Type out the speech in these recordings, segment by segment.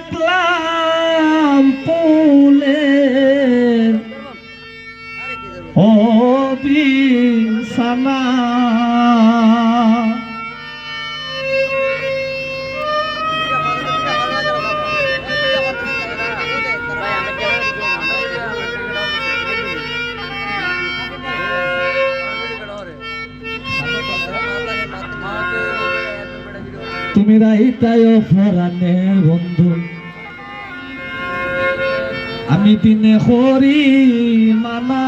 রাখলাম পুলে ও বিছানা তুমি রাইতায় ফরানের বন্ধু আমি দিনে হরি মানা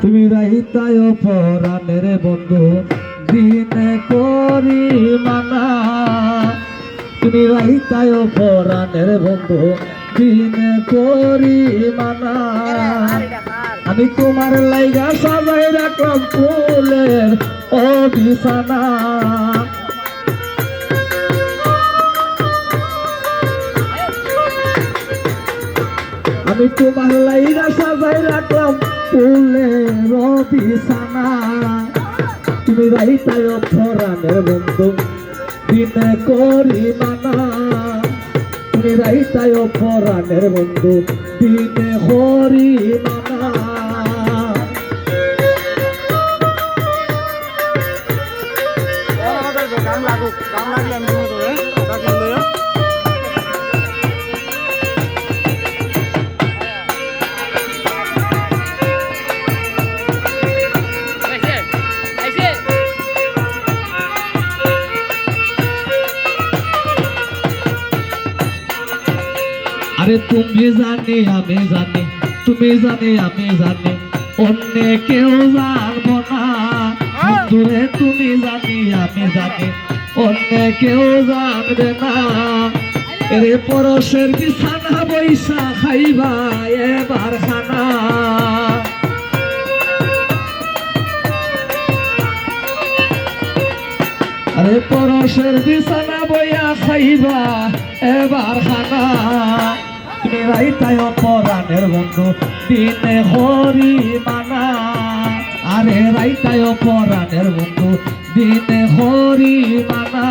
তুমি রাইতায় ফরানের বন্ধু, দিনে করি মানা তুমি রাইতায় পরাণের বন্ধু, দিন করি মানা আমি তোমার লাইগা সাজাই রাখলাম ফুলের ও আমি তোমার লাইগা সাজাই রাখলাম ফুলের ও বিছানা তুমি রাইতায় পরাণের বন্ধু, দিনে করি মানা তুমি রাইতায় পরাণের বন্ধু, দিনে হরি মানা লাগলে আমি দিব আরে তুমি জানি আমি জানি তুমি জানি আমি জানি অন্য কেউ জানব না। বন্ধুরে তুমি জানি আমি জানি। অন্য কেউ জানবে না। এরে পরশের বিছানা বৈশা খাইবা, এবার খানা। আরে পরশের বিছানা বইয়া খাইবা, এবার খানা। তুমি রাইতায় পরাণের বন্ধু, দিনে হরি মানা আরে রাইতায় পরাণের বন্ধু দিনে হরি মানা